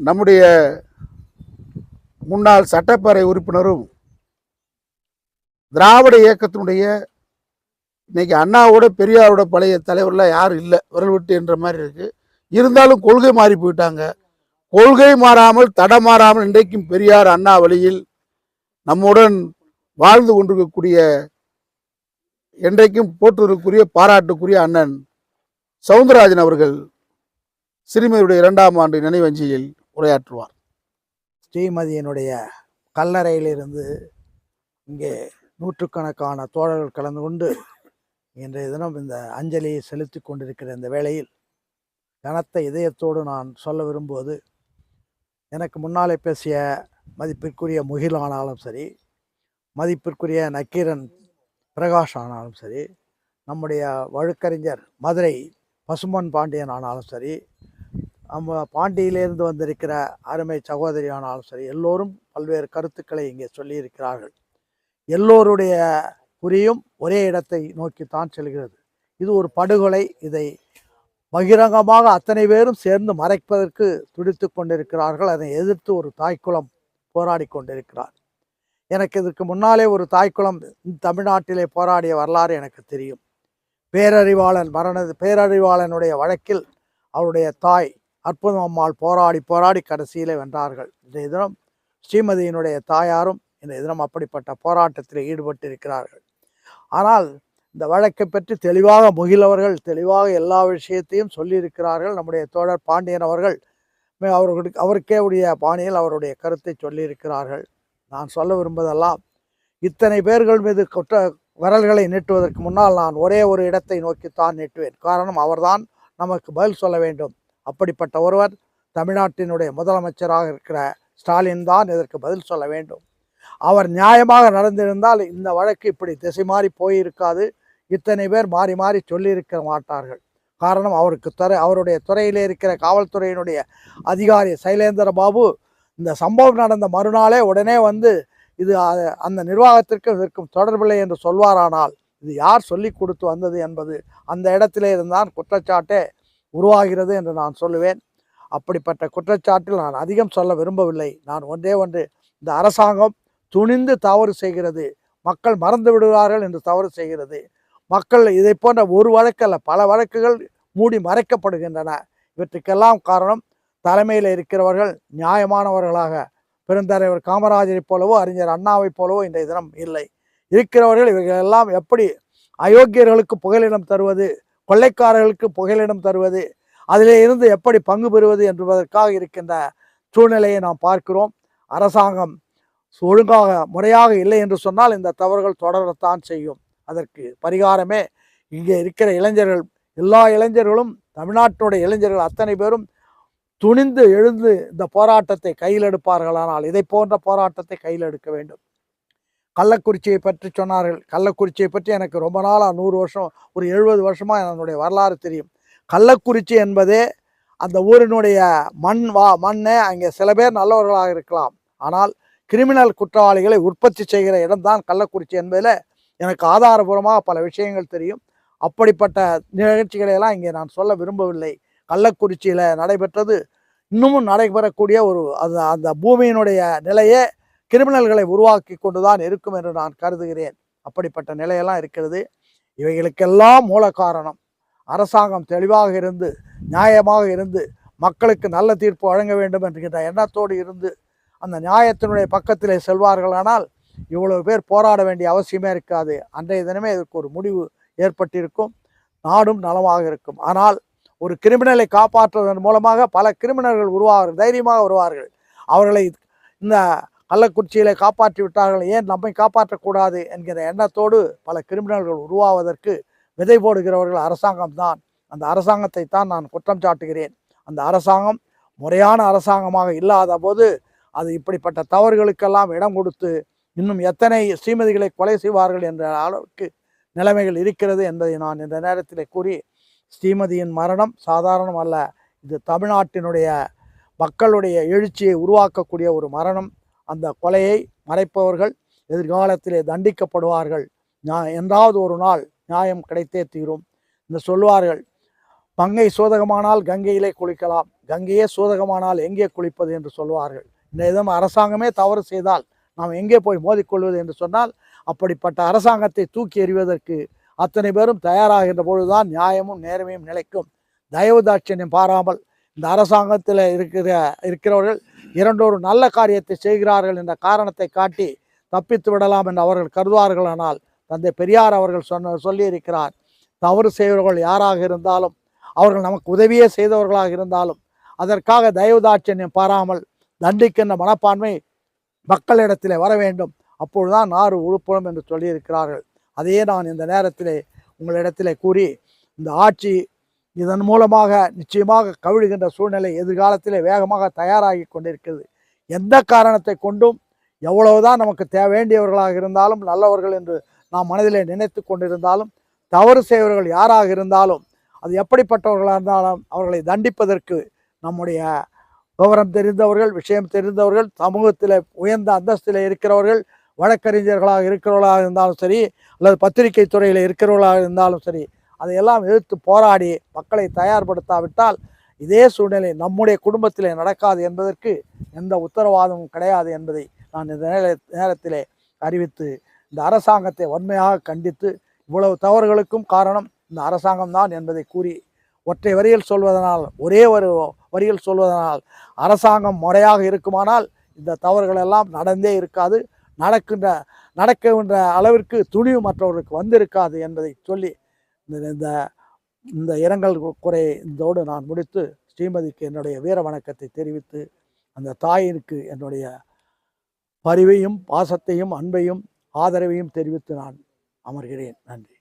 நம்முடைய முன்னாள் சட்டப்பேரவை உறுப்பினரும் திராவிட இயக்கத்தினுடைய இன்னைக்கு அண்ணாவோட பெரியாரோட பழைய தலைவர்லாம் யாரும் இல்லை. விரல் விட்டு என்ற மாதிரி இருக்கு. இருந்தாலும் கொள்கை மாறி போயிட்டாங்க. கொள்கை மாறாமல் தடமாறாமல் இன்றைக்கும் பெரியார் அண்ணா வழியில் நம்முடன் வாழ்ந்து கொண்டிருக்கக்கூடிய என்றைக்கும் போற்றுவதற்குரிய பாராட்டுக்குரிய அண்ணன் சவுந்தரராஜன் அவர்கள் சிறுமியுடைய இரண்டாம் ஆண்டு நினைவஞ்சியில் உரையாற்றுவார். ஸ்ரீமதியினுடைய கல்லறையிலிருந்து இங்கே நூற்றுக்கணக்கான தோழர்கள் கலந்து கொண்டு இன்றைய தினம் இந்த அஞ்சலியை செலுத்தி கொண்டிருக்கிற இந்த வேளையில் கனத்த இதயத்தோடு நான் சொல்ல விரும்புவது எனக்கு முன்னாலே பேசிய மதிப்பிற்குரிய முகில் ஆனாலும் சரி மதிப்பிற்குரிய நக்கீரன் பிரகாஷ் ஆனாலும் சரி நம்முடைய வழக்கறிஞர் மதுரை பசுமன் பாண்டியன் ஆனாலும் சரி நம்ம பாண்டியிலிருந்து வந்திருக்கிற அருமை சகோதரியானாலும் சரி எல்லோரும் பல்வேறு கருத்துக்களை இங்கே சொல்லியிருக்கிறார்கள். எல்லோருடைய குறியும் ஒரே இடத்தை நோக்கித்தான் செல்கிறது. இது ஒரு படுகொலை. இதை பகிரங்கமாக அத்தனை பேரும் சேர்ந்து மறைப்பதற்கு துடித்து கொண்டிருக்கிறார்கள். அதை எதிர்த்து ஒரு தாய்க்குளம் போராடி கொண்டிருக்கிறார். எனக்கு இதற்கு முன்னாலே ஒரு தாய்க்குளம் தமிழ்நாட்டிலே போராடிய வரலாறு எனக்கு தெரியும். பேரறிவாளன் மரண பேரறிவாளனுடைய வழக்கில் அவருடைய தாய் அற்புதம் அம்மாள் போராடி போராடி கடைசியிலே வென்றார்கள். இன்றைய தினம் ஸ்ரீமதியினுடைய தாயாரும் இன்றைய தினம் அப்படிப்பட்ட போராட்டத்தில் ஈடுபட்டு இருக்கிறார்கள் ஆனால் இந்த வழக்கை பற்றி தெளிவாக முகிலவர்கள் தெளிவாக எல்லா விஷயத்தையும் சொல்லியிருக்கிறார்கள். நம்முடைய தோழர் பாண்டியன் அவர்கள் மே- அவர்களுக்கு அவருக்கே உடைய பாணியில் அவருடைய கருத்தை சொல்லியிருக்கிறார்கள். நான் சொல்ல விரும்புவதெல்லாம் இத்தனை பேர்கள் மீது குற்ற விரல்களை நீட்டுவதற்கு முன்னால் நான் ஒரே ஒரு இடத்தை நோக்கித்தான் நீட்டுவேன். காரணம் அவர்தான் நமக்கு பதில் சொல்ல வேண்டும். அப்படிப்பட்ட ஒருவர் தமிழ்நாட்டினுடைய முதலமைச்சராக இருக்கிற ஸ்டாலின் தான் இதற்கு பதில் சொல்ல வேண்டும். அவர் நியாயமாக நடந்திருந்தால் இந்த வழக்கு இப்படி திசை மாறி போயிருக்காது. இத்தனை பேர் மாறி மாறி சொல்லியிருக்க மாட்டார்கள். காரணம் அவருக்கு துறை அவருடைய துறையிலே இருக்கிற காவல்துறையினுடைய அதிகாரி சைலேந்திர பாபு இந்த சம்பவம் நடந்த மறுநாளே உடனே வந்து இது அந்த நிர்வாகத்திற்கு இதற்கும் தொடர்பில்லை என்று சொல்வாரானால் இது யார் சொல்லி கொடுத்து வந்தது என்பது அந்த இடத்திலே இருந்தான் குற்றச்சாட்டே உருவாகிறது என்று நான் சொல்லுவேன். அப்படிப்பட்ட குற்றச்சாட்டில் நான் அதிகம் சொல்ல விரும்பவில்லை. நான் ஒன்றே ஒன்று இந்த அரசாங்கம் துணிந்து தவறு செய்கிறது. மக்கள் மறந்து விடுவார்கள் என்று தவறு செய்கிறது. மக்கள் இதை போன்ற ஒரு வழக்கல்ல பல வழக்குகள் மூடி மறைக்கப்படுகின்றன. இவற்றுக்கெல்லாம் காரணம் தலைமையில் இருக்கிறவர்கள் நியாயமானவர்களாக பெருந்தலைவர் காமராஜரைப் போலவோ அறிஞர் அண்ணாவைப் போலவோ இன்றைய தினம் இல்லை. இருக்கிறவர்கள் இவைகளெல்லாம் எப்படி அயோக்கியர்களுக்கு புகலிடம் தருவது கொள்ளைக்காரர்களுக்கு புகலிடம் தருவது அதிலே இருந்து எப்படி பங்கு பெறுவது என்பதற்காக இருக்கின்ற சூழ்நிலையை நாம் பார்க்கிறோம். அரசாங்கம் ஒழுங்காக முறையாக இல்லை என்று சொன்னால் இந்த தவறுகள் தொடரத்தான் செய்யும். அதற்கு பரிகாரமே இங்கே இருக்கிற இளைஞர்கள் எல்லா இளைஞர்களும் தமிழ்நாட்டினுடைய இளைஞர்கள் அத்தனை பேரும் துணிந்து எழுந்து இந்த போராட்டத்தை கையில் எடுப்பார்களானால் இதை போன்ற போராட்டத்தை கையில் எடுக்க வேண்டும். கள்ளக்குறிச்சியை பற்றி சொன்னார்கள். கள்ளக்குறிச்சியை பற்றி எனக்கு ரொம்ப நாளாக நூறு வருஷம் ஒரு எழுபது வருஷமாக என்னுடைய வரலாறு தெரியும். கள்ளக்குறிச்சி என்பதே அந்த ஊரினுடைய மண் வா மண்ணே அங்கே சில பேர் நல்லவர்களாக இருக்கலாம். ஆனால் கிரிமினல் குற்றவாளிகளை உற்பத்தி செய்கிற இடம்தான் கள்ளக்குறிச்சி என்பதில் எனக்கு ஆதாரபூர்வமாக பல விஷயங்கள் தெரியும். அப்படிப்பட்ட நிகழ்ச்சிகளை எல்லாம் இங்கே நான் சொல்ல விரும்பவில்லை. கள்ளக்குறிச்சியில் நடைபெற்றது. இன்னமும் நடைபெறக்கூடிய ஒரு அந்த அந்த பூமியினுடைய நிலையே கிரிமினல்களை உருவாக்கி கொண்டு தான் இருக்கும் என்று நான் கருதுகிறேன். அப்படிப்பட்ட நிலையெல்லாம் இருக்கிறது. இவைகளுக்கெல்லாம் மூல காரணம். அரசாங்கம் தெளிவாக இருந்து நியாயமாக இருந்து மக்களுக்கு நல்ல தீர்ப்பு வழங்க வேண்டும் என்கின்ற எண்ணத்தோடு இருந்து அந்த நியாயத்தினுடைய பக்கத்திலே செல்வார்களானால் இவ்வளவு பேர் போராட வேண்டிய அவசியமே இருக்காது. அன்றைய தினமே இதற்கு ஒரு முடிவு ஏற்பட்டிருக்கும். நாடும் நலமாக இருக்கும். ஆனால் ஒரு கிரிமினலை காப்பாற்றுவதன் மூலமாக பல கிரிமினல்கள் உருவாவார்கள் தைரியமாக வருவார்கள். அவர்களை இந்த கள்ளக்குறிச்சியிலே காப்பாற்றி விட்டார்கள். ஏன் நம்மை காப்பாற்றக்கூடாது என்கிற எண்ணத்தோடு பல கிரிமினல்கள் உருவாவதற்கு விதை போடுகிறவர்கள் அரசாங்கம்தான். அந்த அரசாங்கத்தை தான் நான் குற்றம் சாட்டுகிறேன். அந்த அரசாங்கம் முறையான அரசாங்கமாக இல்லாத போது அது இப்படிப்பட்ட தவறுகளுக்கெல்லாம் இடம் கொடுத்து இன்னும் எத்தனை ஸ்ரீமதிகளை கொலை செய்வார்கள் என்ற அளவுக்கு நிலைமைகள் இருக்கிறது என்பதை நான் இந்த நேரத்தில் கூறி ஸ்ரீமதியின் மரணம் சாதாரணம் அல்ல இது தமிழ்நாட்டினுடைய மக்களுடைய எழுச்சியை உருவாக்கக்கூடிய ஒரு மரணம். அந்த கொலையை மறைப்பவர்கள் எதிர்காலத்திலே தண்டிக்கப்படுவார்கள். என்றாவது ஒரு நாள் நியாயம் கிடைத்தே தீரும். இந்த சொல்வார்கள் பங்கை சோதகமானால் கங்கையிலே குளிக்கலாம் கங்கையே சோதகமானால் எங்கே குளிப்பது? என்று சொல்வார்கள். இந்த விதம் அரசாங்கமே தவறு செய்தால் நாம் எங்கே போய் மோதிக்கொள்வது என்று சொன்னால் அப்படிப்பட்ட அரசாங்கத்தை தூக்கி எறிவதற்கு அத்தனை பேரும் தயாராகின்ற பொழுதுதான் நியாயமும் நேர்மையும் நிலைக்கும். தயவு தாட்சியம் பாராமல் இந்த அரசாங்கத்தில் இருக்கிற இருக்கிறவர்கள் இரண்டொரு நல்ல காரியத்தை செய்கிறார்கள் என்ற காரணத்தை காட்டி தப்பித்து விடலாம் என்று அவர்கள் கருதுவார்களானால் தந்தை பெரியார் அவர்கள் சொன்ன சொல்லியிருக்கிறார் தவறு செய்வர்கள் யாராக இருந்தாலும் அவர்கள் நமக்கு உதவியே செய்தவர்களாக இருந்தாலும் அதற்காக தயவுதாட்சண்யம் பாராமல் தண்டிக்கின்ற மனப்பான்மை மக்களிடத்திலே வர வேண்டும். அப்பொழுதுதான் நாறு உழுப்படும் என்று சொல்லியிருக்கிறார்கள். அதையே நான் இந்த நேரத்திலே உங்களிடத்திலே கூறி இந்த ஆட்சி இதன் மூலமாக நிச்சயமாக கவிழ்கின்ற சூழ்நிலை எதிர்காலத்திலே வேகமாக தயாராகி கொண்டிருக்கிறது. எந்த காரணத்தை கொண்டும் எவ்வளவுதான் நமக்கு தே வேண்டியவர்களாக இருந்தாலும் நல்லவர்கள் என்று நாம் மனதிலே நினைத்து கொண்டிருந்தாலும் தவறு செய்வர்கள் யாராக இருந்தாலும் அது எப்படிப்பட்டவர்களாக இருந்தாலும் அவர்களை தண்டிப்பதற்கு நம்முடைய விவரம் தெரிந்தவர்கள் விஷயம் தெரிந்தவர்கள் சமூகத்தில் உயர்ந்த அந்தஸ்தில் இருக்கிறவர்கள் வழக்கறிஞர்களாக இருக்கிறவர்களாக இருந்தாலும் சரி அல்லது பத்திரிகை துறையில் இருக்கிறவர்களாக இருந்தாலும் சரி அதையெல்லாம் எதிர்த்து போராடி மக்களை தயார்படுத்தாவிட்டால் இதே சூழ்நிலை நம்முடைய குடும்பத்திலே நடக்காது என்பதற்கு எந்த உத்தரவாதமும் கிடையாது என்பதை நான் இந்த நேர- நேரத்திலே அறிவித்து இந்த அரசாங்கத்தை வன்மையாக கண்டித்து இவ்வளவு தவறுகளுக்கும் காரணம் இந்த அரசாங்கம்தான் என்பதை கூறி ஒற்றை வரியில் சொல்வதனால் ஒரே ஒரு வரியில் சொல்வதனால் அரசாங்கம் முறையாக இருக்குமானால் இந்த தவறுகள் எல்லாம் நடந்தே இருக்காது. நடக்கின்ற நடக்கின்ற அளவிற்கு துணிவு மற்றவர்களுக்கு வந்திருக்காது என்பதை சொல்லி இந்த இந்த இந்த இரங்கல் குறை இதோடு நான் முடித்து ஸ்ரீமதிக்கு என்னுடைய வீர வணக்கத்தை தெரிவித்து அந்த தாயினுக்கு என்னுடைய பரிவையும் பாசத்தையும் அன்பையும் ஆதரவையும் தெரிவித்து நான் அமர்கிறேன். நன்றி.